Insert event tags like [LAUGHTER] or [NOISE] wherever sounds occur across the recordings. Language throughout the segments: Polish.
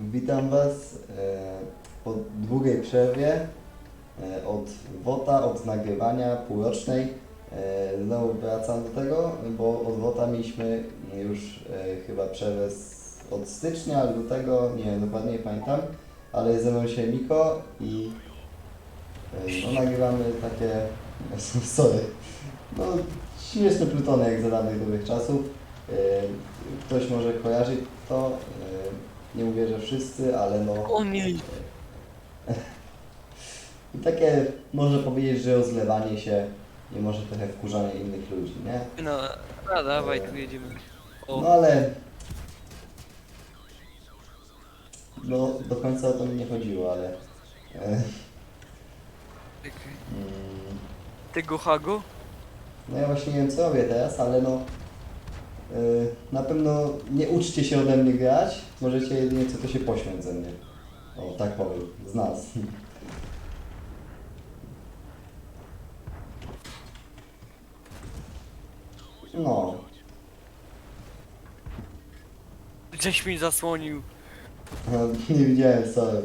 Witam Was e, po długiej przerwie e, od WOTA, od nagrywania półrocznej. E, Znowu wracam do tego, bo od WOTA mieliśmy już e, chyba przerwę od stycznia, lutego, nie wiem dokładnie, nie pamiętam, ale jest ze mną się Miko i e, no, nagrywamy takie, [LAUGHS] sorry, no śmieszne plutony jak za dawnych dobrych czasów. E, Ktoś może kojarzyć to, e, nie mówię, że wszyscy, ale no O nie, [LAUGHS] i takie można powiedzieć, że rozlewanie się i może trochę wkurzanie innych ludzi, nie? no, a dawaj, tu jedziemy. No O, ale no do końca o to mi nie chodziło, ale e, czekaj. mm, Tego Hago? no ja właśnie nie wiem co robię teraz, ale no na pewno nie uczcie się ode mnie grać, możecie jedynie co to się pośmiać ze mnie. O, tak powiem, z nas. No, Żeś mi zasłonił. Aha, [LAUGHS] nie widziałem, sorry.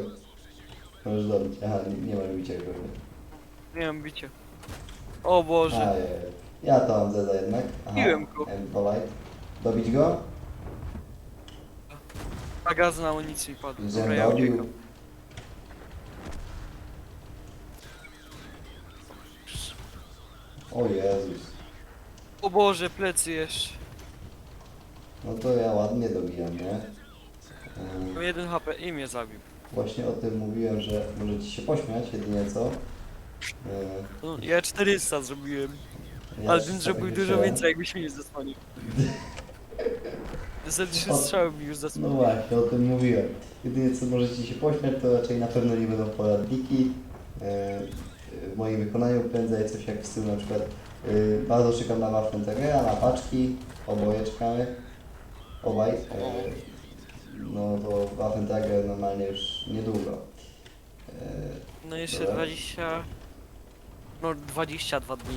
Możesz dobić. Aha, nie, nie masz bicia. Nie mam bicia. O Boże. Ajej. Ja to mam zeza jednak. Aha, Biłem go. Dobić go? Magazyn amunicji mi padł. Dobra, ja dobił. O Jezus. O Boże, plecy jeszcze. No to ja ładnie dobijam, nie? Mam jeden HP i mnie zabił. Właśnie o tym mówiłem, że możecie się pośmiać jedynie co. No, ja 400 zrobiłem. ja Ale bym sam zrobił dużo więcej, jakbyś mnie nie zasłonił. [LAUGHS] Ze trzy strzały mi już No zasłonił. właśnie, o tym mówiłem. Jedynie co możecie się pośmiać, to raczej na pewno nie będą poradniki. E, W moim wykonaniu prędzej coś jak w stylu na przykład e, bardzo czekam na Waffen Tegera, na paczki, oboje czekamy. Obaj. E, No to Waffen Teger normalnie już niedługo. E, No jeszcze Dobra. 20... No 22 dni.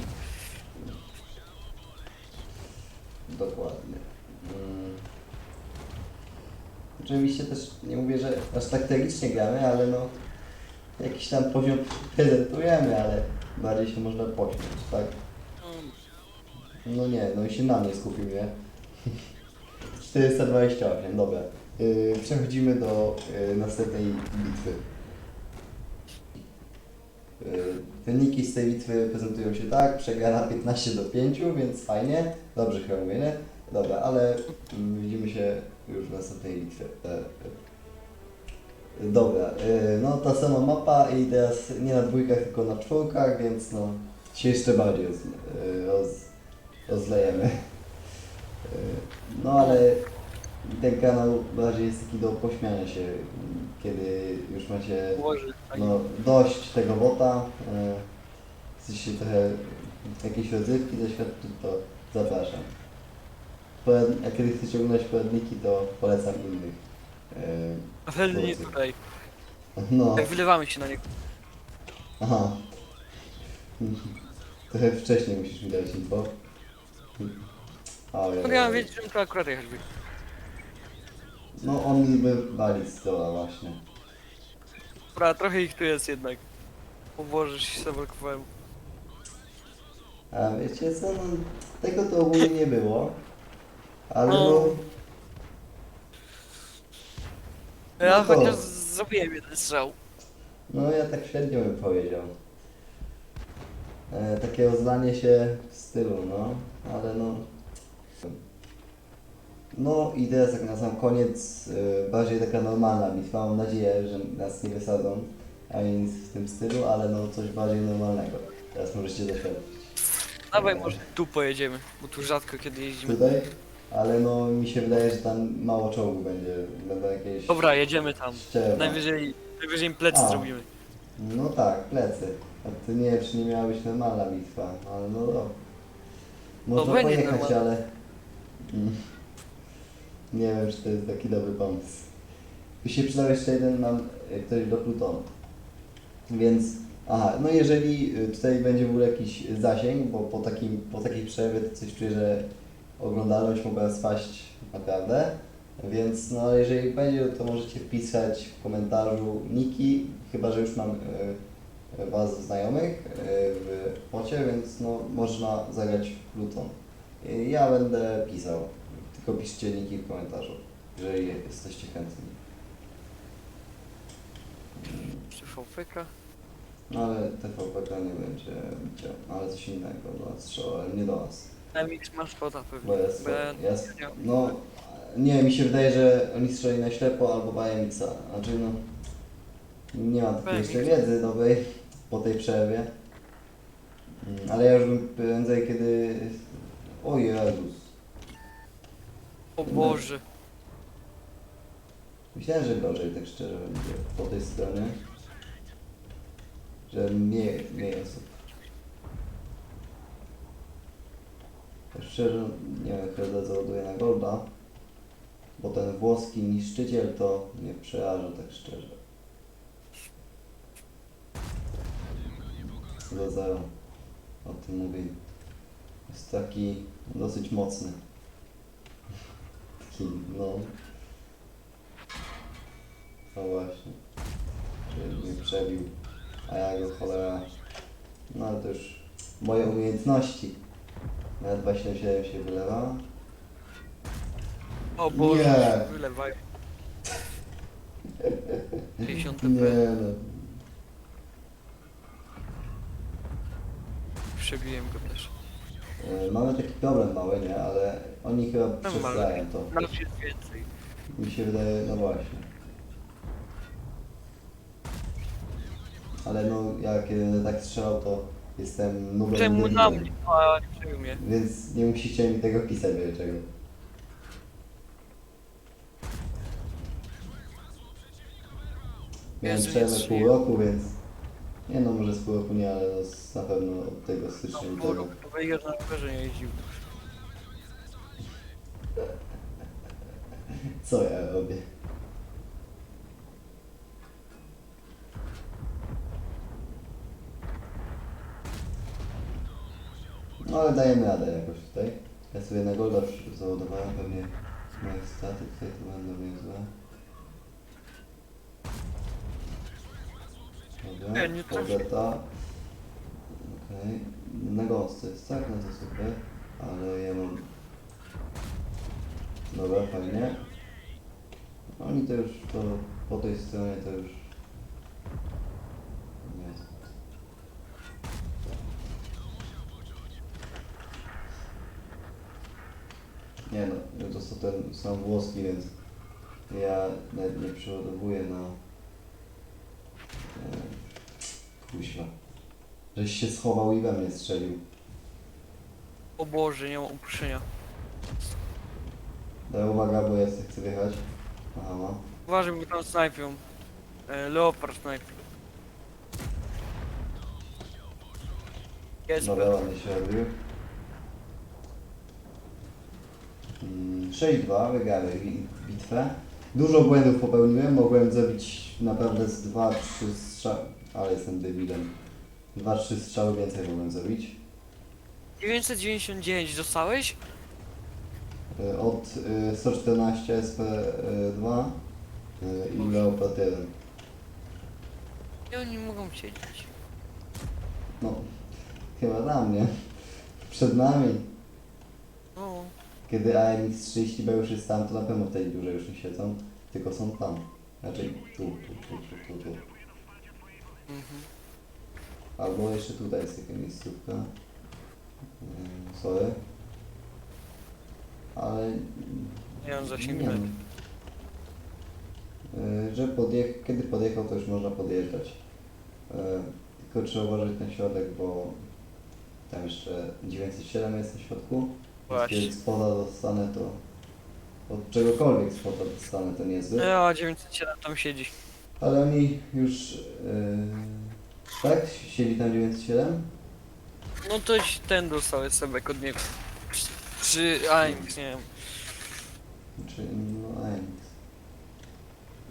Dokładnie. Mm. Oczywiście też nie mówię, że aż tak gramy, ale no jakiś tam poziom prezentujemy, ale bardziej się można pośmiać, tak? No nie, no i się na mnie skupił, nie? [LAUGHS] 428, dobra. Yy, przechodzimy do yy, następnej bitwy. Yy, Wyniki z tej bitwy prezentują się tak, przegrana 15 do 5, więc fajnie, dobrze chyba mówię, nie? Dobra, ale mm, widzimy się już w następnej bitwie. E, e. Dobra, yy, no ta sama mapa i teraz nie na dwójkach, tylko na czwórkach, więc no się jeszcze bardziej roz, yy, roz, rozlejemy. Yy, No ale ten kanał bardziej jest taki do pośmiania się, kiedy już macie Boże, tak. no, dość tego wota, yy, chcecie trochę jakiejś rozrywki doświadczyć, to zapraszam. A kiedy chcecie oglądać poradniki, to polecam innych. Ale nie tutaj. No, Jak wylewamy się na niego. aha. Trochę wcześniej musisz mi dać info. Ale, No ja mam wiedzieć, że to akurat jechać by. No on mi by walić z dola właśnie. Dobra, trochę ich tu jest jednak. O Boże, się zablokowałem. A wiecie co, no tego to ogólnie nie było. Ale No. no, Ja No to- chociaż zrobiłem jeden strzał. no ja tak średnio bym powiedział. E, takie rozlanie się w stylu, no, ale no. No i teraz tak na sam koniec, e, bardziej taka normalna bitwa, mam nadzieję, że nas nie wysadzą, a nic w tym stylu, ale no coś bardziej normalnego. Teraz możecie doświadczyć. Dawaj może tu pojedziemy, bo tu rzadko kiedy jeździmy. Tutaj, ale no mi się wydaje, że tam mało czołgu będzie, będą jakieś Dobra, jedziemy tam. ścierwa. Najwyżej, najwyżej im plecy A. zrobimy. No tak, plecy. A ty nie wiem, czy nie miała być normalna bitwa, ale no do. Można będzie pojechać, normalna. ale... Mm. [LAUGHS] Nie wiem, czy to jest taki dobry pomysł. Tu się przydał jeszcze jeden, mam e, ktoś do Plutonu. Więc, aha, no jeżeli y, tutaj będzie w ogóle jakiś zasięg, bo po, takim, po takiej przerwie to coś czuję, że oglądalność mogła spaść naprawdę. Więc no jeżeli będzie, to możecie wpisać w komentarzu niki, chyba że już mam e, was znajomych e, w pocie, więc no można zagrać w Pluton. E, Ja będę pisał, tylko piszcie niki w komentarzu, jeżeli jesteście chętni. Czy VPK? No ale TVP nie będzie widział, ale coś innego do nas strzał, ale nie do nas. MX masz spota pewnie. Bo jest, Bo ja- jest no nie, mi się wydaje, że oni strzeli na ślepo albo BMX-a, znaczy no nie mam takiej jeszcze wiedzy nowej po tej przerwie. Mm, Ale ja już bym prędzej kiedy... O Jezus. O Boże. Myślałem, że gorzej, tak szczerze będzie po tej stronie. Że mniej, mniej osób. Szczerze, nie wiem, chyba załaduję na Golda. Bo ten włoski niszczyciel to mnie przeraża, tak szczerze. Do zero. O tym mówię. Jest taki dosyć mocny. Taki, no. No właśnie. Czyli mnie przebił. A ja go cholera. No ale to już moje umiejętności. Nawet 277 się wylewa. O Boże. Nie. Wylewaj. 50 Nie TP. no. Przebiłem go też. E, Mamy taki problem mały, nie? Ale oni chyba przestają to. Nas jest więcej. Mi się wydaje, no właśnie. Ale no, ja kiedy będę tak strzelał, to jestem nubem Czemu debilem. na mnie? Czemu mnie? Więc nie musicie mi tego pisać, wiele czego. Miałem Jezu, przerwę pół strzeliłem. roku, więc... Nie no, może z pół roku nie, ale no, z- na pewno od tego stycznia No, lutego. bo Wejger na rowerze nie jeździł. Co ja robię? No ale dajemy radę jakoś tutaj. Ja sobie na golda załadowałem pewnie moje straty tutaj to będą niezłe. Dobra, Nie, nie trafię. Okej. Na gąsce jest tak, no to super. Ale ja mam... Dobra, fajnie. Oni to już, to po tej stronie to już... Nie no, to są ten sam włoski, więc ja nawet nie przeładowuję na... E, kuźwa. Żeś się schował i we mnie strzelił. O Boże, nie mam opuszczenia. Daj uwaga, bo ja sobie chcę wjechać. Aha, no. Uważaj, bo tam snajpią. E, Leopard snajpił. Jest Dobra, ładnie się robił. 6-2, wygramy wi- bitwę. Dużo błędów popełniłem, mogłem zrobić naprawdę z 2-3 strzały, ale jestem debilem. 2-3 strzały więcej mogłem zrobić. 999 dostałeś? Y, Od y, 114 SP2 y, i Leopard 1. I oni mogą siedzieć. No, chyba dla mnie. Przed nami. No, Kiedy AMX30B już jest tam, to na pewno w tej biurze już nie siedzą, tylko są tam. Znaczy tu, tu, tu, tu, tu, tu. mhm. Albo jeszcze tutaj jest taka miejscówka. Yy, sorry. Ale... Nie mam zasięgu. nie. Yy, że podjech kiedy podjechał, to już można podjeżdżać. Yy, tylko trzeba uważać na środek, bo tam jeszcze 907 jest na środku. Właśnie. Kiedy spoda dostanę, to od czegokolwiek spoda dostanę, to niezły. Ja 907 tam siedzi. Ale oni już... Yy, tak? Siedzi tam 907? No to ci ten dostał sebek od niego. Czy AMX, nie wiem. Czy no AMX?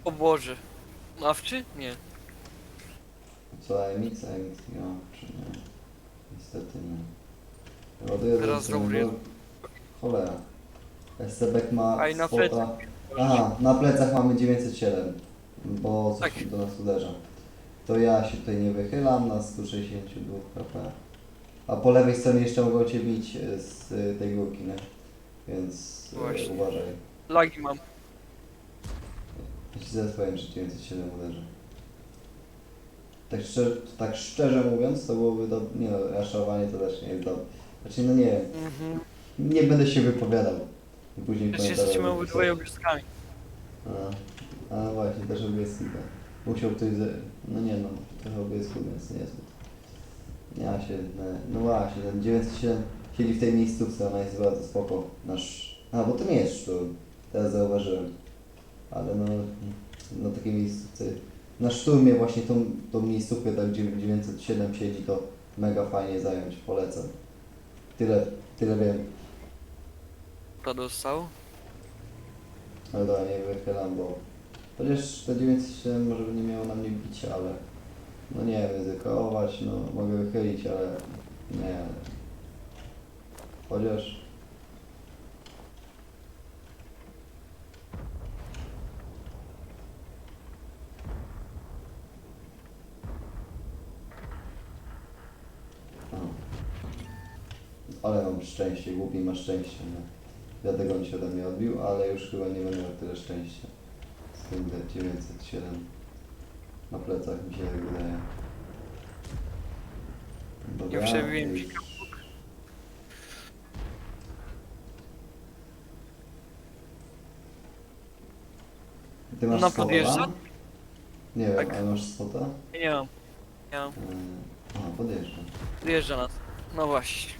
O Boże. Nawczy? Nie. Co AMX? AMX nie mam, czy nie? Niestety nie. Ładuję Teraz do- robię. Cholera. SCBek ma Aj, na spota Aha, na plecach mamy 907, bo coś Tak. do nas uderza. To ja się tutaj nie wychylam na 162 kp. A po lewej stronie jeszcze mogą Cię bić e, z e, tej górki, nie? Więc e, Właśnie. uważaj. Lagi mam. Ja Ci zaraz powiem, że 907 uderzy. Tak szczerze, tak szczerze mówiąc, to byłoby do... Nie no, raszowanie to też nie jest dobre. Znaczy, no nie wiem, Mhm. Nie będę się wypowiadał. Później Przecież komentarze jesteśmy będą obydwoje pisać. A, a no właśnie, też obieski to. Musiał ktoś ze... No nie no, trochę obiesku, więc nie jest. Ja się, no, no właśnie, ten 907 siedzi w tej miejscówce, ona jest bardzo spoko. Nasz... A, bo to nie jest szturm, teraz zauważyłem. Ale no, na takiej miejscówce... Na szturmie właśnie tą, tą miejscówkę, tak gdzie 907 siedzi, to mega fajnie zająć, polecam. Tyle, tyle wiem. To dostał. Ale dobra, nie wychylam, bo chociaż te 907 może by nie miało na mnie bicia, ale no nie wiem, ryzykować, no mogę wychylić, ale nie. Chociaż O. Ale mam szczęście, głupi ma szczęście, nie? Dlatego on się ode mnie odbił, ale już chyba nie będę miał tyle szczęścia. Z tym 907 na plecach mi się tak wydaje. Dobra, Ja przebiłem już-. Ty masz No, spota, podjeżdża? Nie wiem, Tak. ale masz spota? Nie mam. Nie mam. Yy, Aha, podjeżdża. Wyjeżdża nas. No właśnie.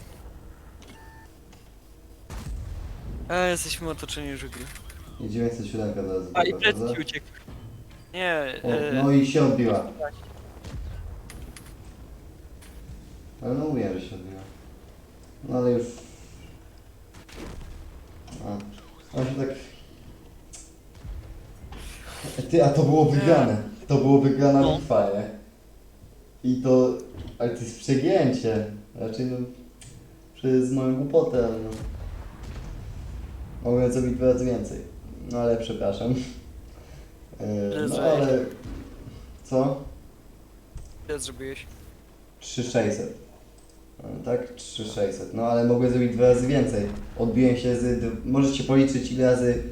E, jesteśmy otoczeni żugli. I 907 teraz A i wychodzę. plecki uciekł. Nie, O, e, No i się odbiła. Ale no mówiłem, że się odbiła. No ale już... A, on się tak... Ty, a to było wygrane. To było wygrana No. bitwa, nie? I to... Ale to jest przegięcie. Raczej no... Przez moją głupotę, ale no... Mogłem zrobić dwa razy więcej. No ale przepraszam. Yy, No ale... Co? ile zrobiłeś? 3600. E, Tak? 3600. No ale mogłem zrobić dwa razy więcej. Odbiłem się z... d- Możecie policzyć ile razy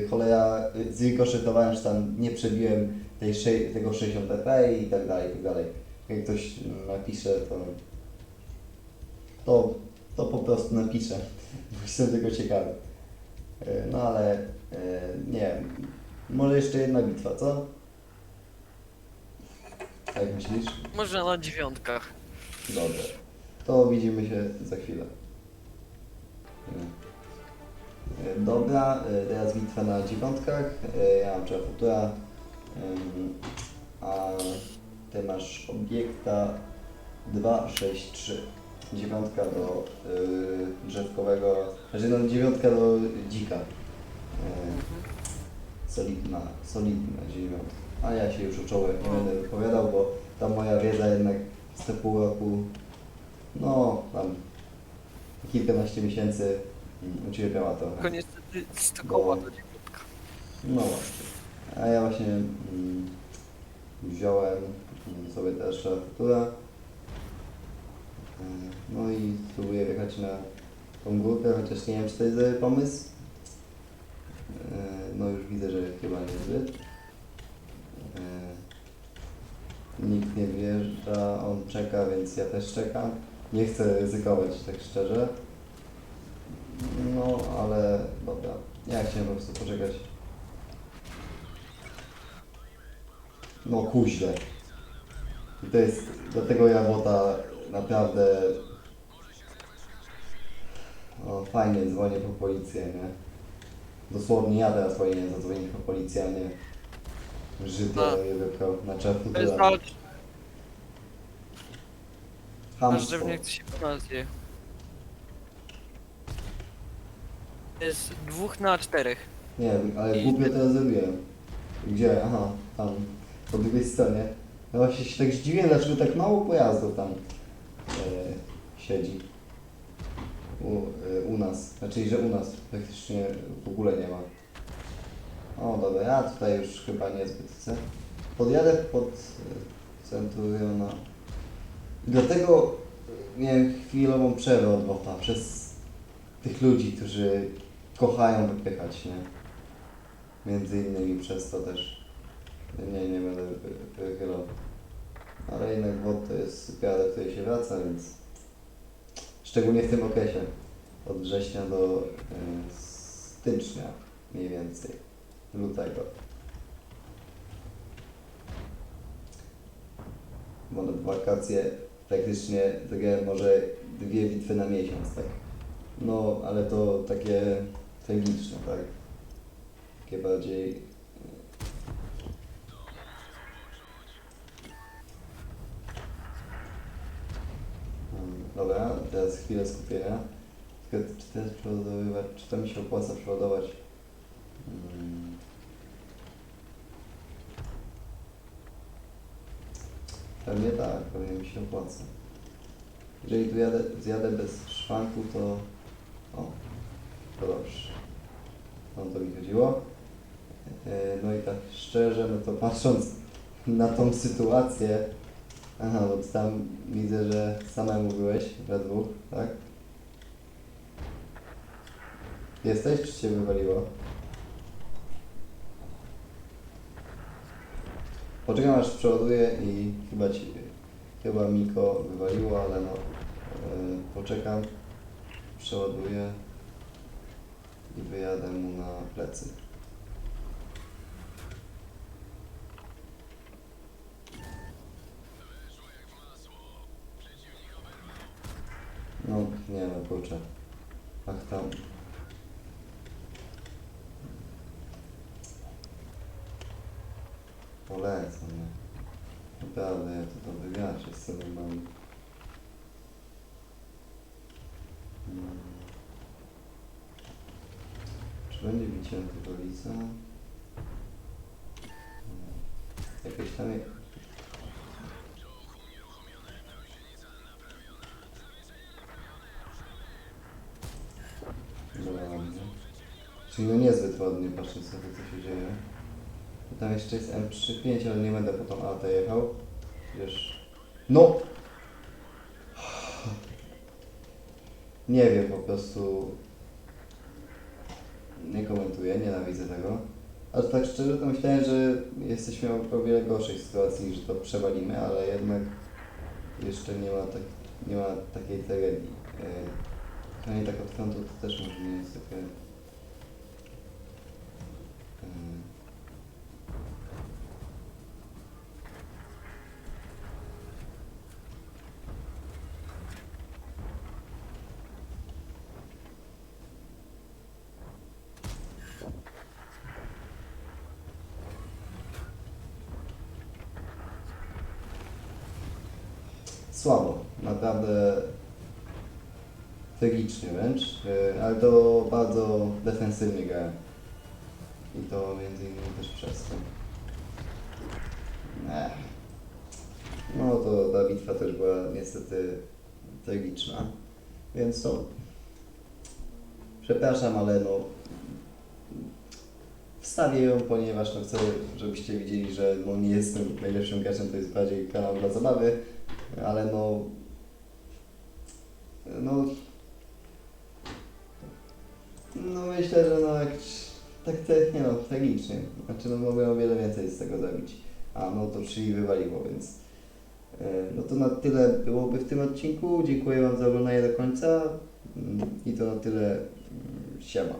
yy, cholera yy, zrikoszetowałem, czy tam nie przebiłem tej, sze- tego 60 pp i tak dalej, i tak dalej. Jak ktoś napisze, to... To, to po prostu napiszę. Bo [LAUGHS] jestem tego ciekawy. Yy, No ale... Yy, nie wiem. Może jeszcze jedna bitwa, co? Jak myślisz? Może na dziewiątkach. Dobrze. To widzimy się za chwilę. E, Dobra, e, teraz bitwa na dziewiątkach. E, Ja mam trzeba futura. Ym, A ty masz obiekta 263. Dziewiątka do y, drzewkowego, znaczy no dziewiątka do dzika. Y, solidna, solidna dziewiątka. A ja się już o czołach nie będę wypowiadał, bo ta moja wiedza jednak z te pół roku, no tam kilkanaście miesięcy mm, ucierpiała trochę. Niestety 100 koła to dziewiątka. No właśnie. A ja właśnie mm, wziąłem mm, sobie też futura. No i spróbuję wjechać na tą górkę, chociaż nie wiem czy to jest dobry pomysł. E, No już widzę, że chyba niezbyt. E, Nikt nie wjeżdża, on czeka, więc ja też czekam. Nie chcę ryzykować tak szczerze. No, ale dobra. Ja chciałem po prostu poczekać. No kuźle. I to jest, dlatego ja bota naprawdę o, fajnie dzwonię po policję, nie? Dosłownie ja teraz powinienem zadzwonić po policję, a nie Żyd A. je wypchał na. To jest walcz. Nasz Hamstwo. drzewniak chce się po nas je. Jest dwóch na czterech. Nie wiem, ale I- głupio to zrobiłem. Gdzie? Aha, tam, po drugiej stronie. Ja właśnie się tak zdziwiłem, dlaczego tak mało pojazdów tam siedzi. U, e, u nas. Znaczy, że u nas praktycznie w ogóle nie ma. O dobra, ja tutaj już chyba niezbyt chcę. Podjadę pod e, Centuriona. Dlatego miałem chwilową przerwę od przez tych ludzi, którzy kochają wypychać, nie? Między innymi przez to też. Nie, nie będę wy- wychylał. Ale jednak bot to jest sypiara, do której się wraca, więc szczególnie w tym okresie od września do y, stycznia mniej więcej, lutego. Bo na wakacje praktycznie grałem może dwie bitwy na miesiąc, tak? No, ale to takie tragiczne, tak? Takie bardziej... Mm, Dobra, teraz chwilę skupienia. Czy teraz przeładowywać, czy to mi się opłaca przeładować? Mm. Pewnie tak, pewnie mi się opłaca. Jeżeli tu jadę, zjadę bez szwanku, to... O, to dobrze. O to mi chodziło. E, No i tak szczerze, no to patrząc na tą sytuację, aha, bo tam widzę, że samemu byłeś we dwóch, tak? Jesteś, czy cię wywaliło? Poczekam aż przeładuję i chyba ci, chyba Miko wywaliło, ale no, yy, poczekam, przeładuję i wyjadę mu na plecy. No, nie no, kurczę. Ach tam. Polecam, nie? Naprawdę, ja to dobry gracz, jestem. Hmm. Czy będzie bicie antybolica? Hmm. Jakieś tam Dobra, ładnie. Czyli no niezbyt ładnie patrząc na to, co się dzieje. Tam jeszcze jest M35, ale nie będę po tą altę jechał. Wiesz... No! Nie wiem, po prostu... Nie komentuję, nienawidzę tego. Ale tak szczerze to myślałem, że jesteśmy o wiele gorszej sytuacji, że to przewalimy, ale jednak jeszcze nie ma, tak, nie ma takiej tragedii. E, Kochanie tak od to też może nie jest takie... Słabo, naprawdę tragicznie wręcz, e, ale to bardzo defensywnie grałem. I to między innymi też przez to. Ech. No to ta bitwa też była niestety tragiczna, więc to przepraszam, ale no wstawię ją, ponieważ no chcę, żebyście widzieli, że no nie jestem najlepszym graczem, to jest bardziej kanał dla zabawy, ale no no no myślę, że no jak tak te, nie no, tragicznie. Znaczy no mogłem o wiele więcej z tego zabić. A no to czyli wywaliło, więc e, no to na tyle byłoby w tym odcinku. Dziękuję Wam za oglądanie do końca Mm, i to na tyle. Mm, Siema.